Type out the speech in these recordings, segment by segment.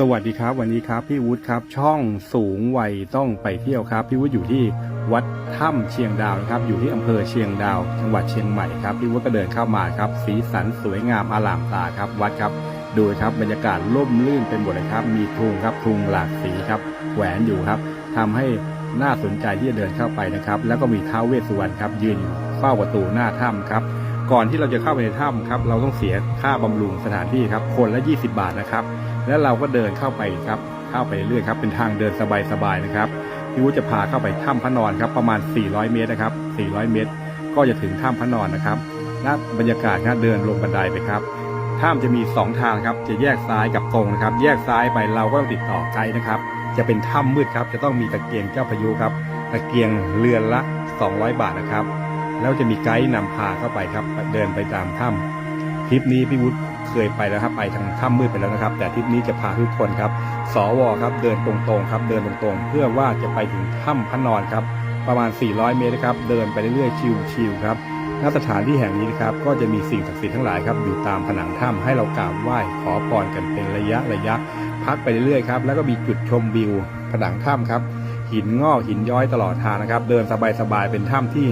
สวัสดีครับ วันนี้ครับพี่วุฒิครับ ช่องสูงวัยต้องไปเที่ยวครับ พี่วุฒิอยู่ที่วัดถ้ำเชียงดาวนะครับ อยู่ที่อำเภอเชียงดาว จังหวัดเชียงใหม่ครับพี่วุฒิก็เดินเข้ามาครับ สีสันสวยงามอลามตาครับ วัดครับดูครับบรรยากาศร่มรื่นเป็นหมดเลยครับ มีทุงครับทุงหลากสีครับแหวนอยู่ครับทำให้น่าสนใจที่จะเดินเข้าไปนะครับ แล้วก็มีท้าวเวสสุวรรณครับ ยืนอยู่เฝ้าประตูหน้าถ้ำครับก่อนที่เราจะเข้าไปในถ้ำครับ เราต้องเสียค่าบำรุงสถานที่ครับ คนละ 20 บาทนะครับ แล้วเราก็เดินเข้าไปครับ เข้าไปเรื่อยครับ เป็นทางเดินสบายๆนะครับพี่วุฒิจะพาเข้าไปถ้ำพระนอนครับ ประมาณ 400 เมตรนะครับ 400 เมตร ก็จะถึงถ้ำพระนอนนะครับและบรรยากาศครับเดินลงบันไดไปครับถ้ำจะมี 2 ทางครับ จะแยกซ้ายกับตรงนะครับ แยกซ้ายไปเราก็ต้องติดต่อไกด์นะครับ จะเป็นถ้ำมืดครับ จะต้องมีตะเกียงเจ้าพายุครับ ตะเกียงเรือนละ 200 บาทนะครับ แล้วจะมีไกด์นำพาเข้าไปครับ เดินไปตามถ้ำทริปนี้พี่วุฒิ เคยไปแล้วครับไปทางถ้ำมืดไปแล้วนะครับ แต่ทริปนี้จะพาทุกคนครับ สวครับเดินตรงๆครับเดินตรงๆ เพื่อว่าจะไปถึงถ้ำพระนอนครับ ประมาณ 400 เมตรนะครับ เดินไปเรื่อยๆชิวๆครับณสถานที่แห่งนี้นะครับก็จะมีสิ่งศักดิ์สิทธิ์ทั้งหลายครับอยู่ตามผนังถ้ำให้เรากราบไหว้ขอพรกันเป็นระยะระยะ พักไปเรื่อยๆครับแล้วก็มีจุดชมวิวผนังถ้ำครับ หินงอกหินย้อยตลอดทางนะครับ เดินสบายๆเป็นถ้ำที่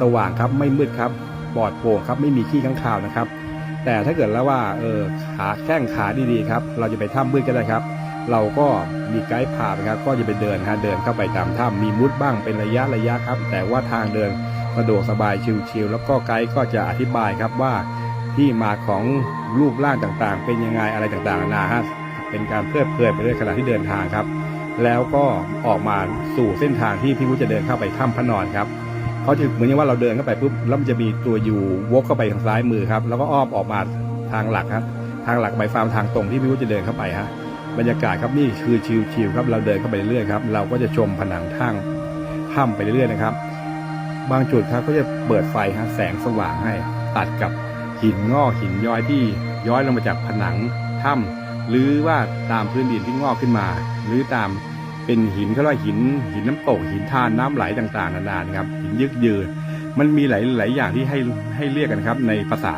สว่างครับไม่มืดครับปลอดโปร่งครับไม่มีขี้ข้างคาวนะครับ แต่ถ้าเกิดแล้วว่าเออขาแข้งขาดีๆครับ เราจะไปถ้ำมืดก็ได้ครับ เราก็มีไกด์พาไปครับ ก็จะไปเดินฮะเดินเข้าไปตามถ้ำมีมุดบ้างเป็นระยะระยะครับ แต่ว่าทางเดินสะดวกสบายชิลๆแล้วก็ไกด์ก็จะอธิบายครับว่าที่มาของรูปร่างต่างๆ เป็นยังไงอะไรต่างๆนาฮะเป็นการเพลิดเพลินไปด้วยขณะที่เดินทางครับ แล้วก็ออกมาสู่เส้นทางที่พี่วุฒิจะเดินเข้าไปถ้ำพระนอนครับ เขาจะเหมือนอย่างว่าเราเดินเข้าไปปุ๊บแล้วมันจะมีตัวยูวกเข้าไปทางซ้ายมือครับแล้วก็อ้อมออกมาทางหลักครับทางหลักใบฟาร์มทางตรงที่พี่วุฒิจะเดินเข้าไปฮะบรรยากาศครับนี่คือชิลๆครับเราเดินเข้าไปเรื่อยๆครับเราก็จะชมผนังถ้ำถ้ำไปเรื่อยๆนะครับ บางจุดครับก็จะเปิดไฟฮะแสงสว่างให้ตัดกับหินงอกหินย้อยที่ย้อยลงมาจากผนังถ้ำหรือว่าตามพื้นดินที่งอกขึ้นมา หรือตาม เป็นหินเขาเรียกหินหินน้ำตกหินทานน้ำไหลต่างๆนานานะครับหินยึกยืนมันมีหลายหลายอย่างที่ให้ให้เรียกกันครับ ในภาษา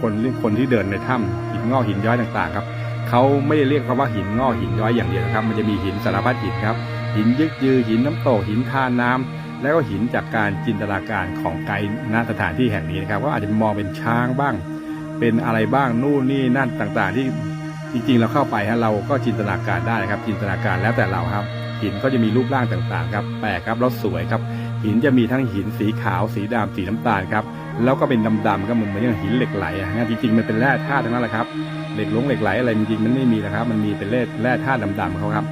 คนคนที่เดินในถ้ำหินงอกหินย้อยต่างๆครับเขาไม่ได้เรียกคำว่าหินงอกหินย้อยอย่างเดียวครับ มันจะมีหินสารพัดหินครับ หินยึกยือหินน้ำตกหินทานน้ำแล้วก็หินจากการจินตนาการของไกด์ณสถานที่แห่งนี้นะครับก็อาจจะมองเป็นช้างบ้าง เป็นอะไรบ้างนู่นนี่นั่นต่างๆ ที่จริงๆเราเข้าไปฮะเราก็จินตนาการได้นะครับ จินตนาการแล้วแต่เราครับ หินก็จะมีรูปร่างต่างๆครับแปลกครับแล้วสวยครับ หินจะมีทั้งหินสีขาวสีดำสีน้ำตาลครับแล้วก็เป็นดำๆก็เหมือนเหมือนอย่างหินเหล็กไหลอะฮะจริงๆมันเป็นแร่ธาตุทั้งนั้นแหละครับเหล็กลงเหล็กไหลอะไรจริงๆมันไม่มีนะครับ มันมีเป็นแร่แร่ธาตุดำๆเขาครับ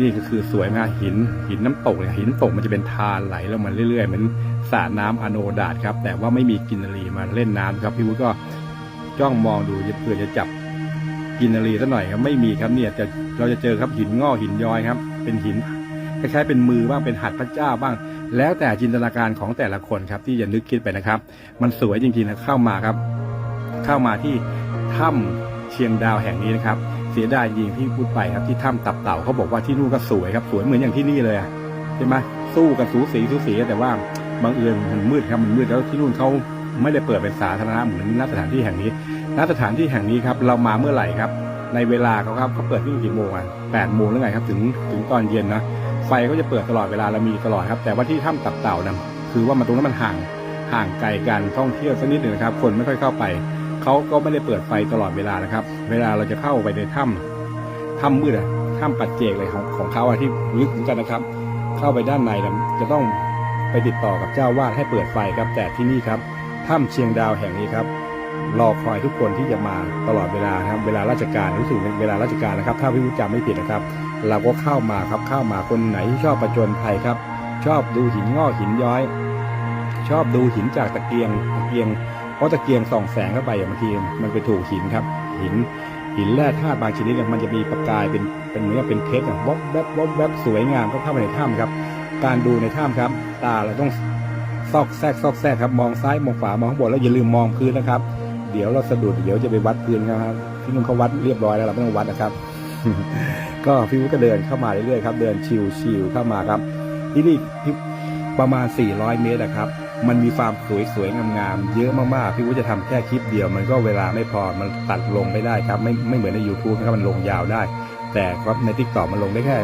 นี่ก็คือสวยมากหินหินน้ำตกเนี่ยหินน้ำตกมันจะเป็นทานไหลแลงมาเรื่อยๆเหมือนสระน้ำอโนดาตครับ แต่ว่าไม่มีกินรีมาเล่นน้ำครับพี่วุฒิก็จ้องมองดูเพื่อจะจับกินรีสักหน่อยครับไม่มีครับเนี่ยจะเราจะเจอครับหินงอหินย้อยครับ เป็นหินคล้ายๆเป็นมือบ้างเป็นหัตถ์พระเจ้าบ้าง แล้วแต่จินตนาการของแต่ละคนครับ ที่จะนึกคิดไปนะครับ มันสวยจริงๆนะเข้ามาครับ เข้ามาที่ถ้ำเชียงดาวแห่งนี้นะครับ เสียดายจริงที่พูดไปครับที่ถ้ำตับเต่าเขาบอกว่าที่นู่นก็สวยครับสวยเหมือนอย่างที่นี่เลยใช่ไหมสู้กันสูสีสูสีแต่ว่าบางเอิญมันมืดครับมันมืดแล้วที่นู่นเขาไม่ได้เปิดเป็นสาธารณะเหมือนณสถานที่แห่งนี้ณสถานที่แห่งนี้ครับเรามาเมื่อไหร่ครับ ในเวลาเขาครับเขาเปิดที่กี่โมงอะ แปดโมงหรือไงครับ ถึงถึงตอนเย็นนะไฟก็จะเปิดตลอดเวลาเรามีตลอดครับ แต่ว่าที่ถ้ำตับเต่านะคือว่ามันตรงนั้นมันห่างห่างไกลการท่องเที่ยวสักนิดหนึ่งนะครับ คนไม่ค่อยเข้าไปเขาก็ไม่ได้เปิดไฟตลอดเวลานะครับ เวลาเราจะเข้าไปในถ้ำถ้ำมืดอะถ้ำปัจเจกเลยของของเขาอะที่ลึกเหมือนกันนะครับ เข้าไปด้านในนะจะต้องไปติดต่อกับเจ้าวาดให้เปิดไฟครับ แต่ที่นี่ครับถ้ำเชียงดาวแห่งนี้ครับ รอคอยทุกคนที่จะมาตลอดเวลานะครับเวลาราชการรู้สึกเป็นเวลาราชการนะครับ ถ้าพี่วุฒิจำไม่ผิดนะครับ เราก็เข้ามาครับเข้ามาคนไหนที่ชอบประจนภัยครับ ชอบดูหินงอกหินย้อย ชอบดูหินจากตะเกียงตะเกียง เพราะตะเกียงส่องแสงเข้าไปอะบางทีมันไปถูกหินครับ หินหินแร่ธาตุบางชนิดเนี่ยมันจะมีประกายเป็นเป็นเหมือนเป็นเพชรอะวอบแวบวอบแวบสวยงามก็เข้าไปในถ้ำครับ การดูในถ้ำครับ ตาเราต้องซอกแซกซอกแซกครับมองซ้ายมองขวามองข้างบนแล้วอย่าลืมมองพื้นนะครับ เดี๋ยวเราสะดุดเดี๋ยวจะไปวัดพื้นครับที่นุ่นเขาวัดเรียบร้อยแล้วเราไม่ต้องวัดนะครับ ก็พี่วุฒิก็เดินเข้ามาเรื่อยๆครับ เดินชิวๆเข้ามาครับ ที่นี่ประมาณ 400 เมตรนะครับ มันมีฟาร์มสวยๆ งามๆ เยอะมากๆ พี่วุฒิจะทำแค่คลิปเดียว มันก็เวลาไม่พอ มันตัดลงไม่ได้ครับ ไม่ไม่เหมือนใน YouTube นะครับ มันลงยาวได้ แต่ก็ในทิกตอกมันลงได้แค่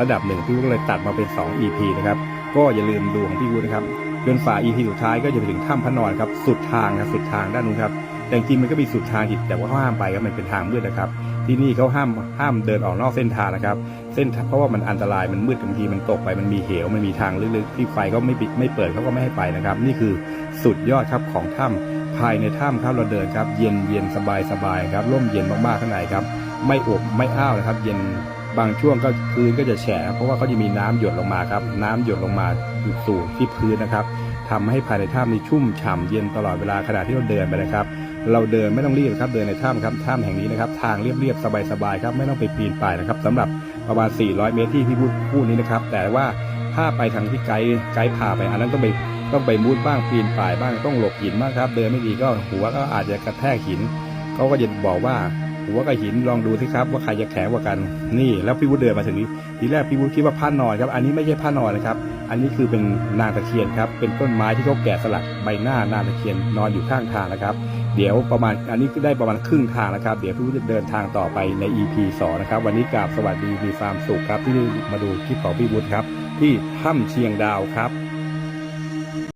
ระดับหนึ่งพี่วุฒิเลยตัดมาเป็น 2 EP นะครับ ก็อย่าลืมดูของพี่วุฒินะครับจนฝ่า EP สุดท้ายก็จะไปถึงถ้ำพระนอนครับ สุดทางครับสุดทางด้านนู้นครับ แต่จริงมันก็มีสุดทางอีกแต่ว่าเขาห้ามไปครับมันเป็นทางมืดนะครับ ที่นี่เขาห้ามห้ามเดินออกนอกเส้นทางนะครับ เส้นเพราะว่ามันอันตรายมันมืดบางทีมันตกไปมันมีเหวมันมีทางลึกๆที่ไฟก็ไม่ปิดไม่เปิดเขาก็ไม่ให้ไปนะครับ นี่คือสุดยอดครับของถ้ำภายในถ้ำครับเราเดินครับ เย็นเย็นสบายสบายครับร่มเย็นมากๆข้างในครับ ไม่อบไม่อ้าวนะครับ เย็นบางช่วงก็พื้นก็จะแฉะเพราะว่าเขาจะมีน้ำหยดลงมาครับ น้ำหยดลงมาสู่ที่พื้นนะครับทำให้ภายในถ้ำนี้ชุ่มฉ่ำเย็นตลอดเวลาขณะที่เราเดินไปนะครับ เราเดินไม่ต้องรีบครับเดินในถ้ำครับถ้ำแห่งนี้นะครับทางเรียบๆสบายๆครับไม่ต้องไปปีนป่ายนะครับสำหรับประมาณ 400 เมตรที่พี่พูดพูดนี้นะครับ แต่ว่าถ้าไปทางที่ไกด์ไกด์พาไปอันนั้นต้องไปต้องไปมุดบ้างปีนป่ายบ้างต้องหลบหินบ้างครับ เดินไม่ดีก็หัวก็อาจจะกระแทกหินเขาก็จะบอกว่าหัวกับหินลองดูสิครับว่าใครจะแข็งกว่ากัน นี่แล้วพี่วุฒิเดินมาถึงนี้ทีแรกพี่วุฒิคิดว่าผ้านอนครับ อันนี้ไม่ใช่ผ้านอนนะครับ อันนี้คือเป็นนางตะเคียนครับเป็นต้นไม้ที่เขาแกะสลักใบหน้านางตะเคียนนอนอยู่ข้างทางนะครับ เดี๋ยวประมาณอันนี้ก็ได้ประมาณครึ่งทางนะครับ เดี๋ยวพี่วุฒิจะเดินทางต่อไปใน EP 2 นะครับ วันนี้กราบสวัสดีมีความสุขครับที่ได้มาดูคลิปของพี่วุฒิครับ ที่ถ้ำเชียงดาวครับ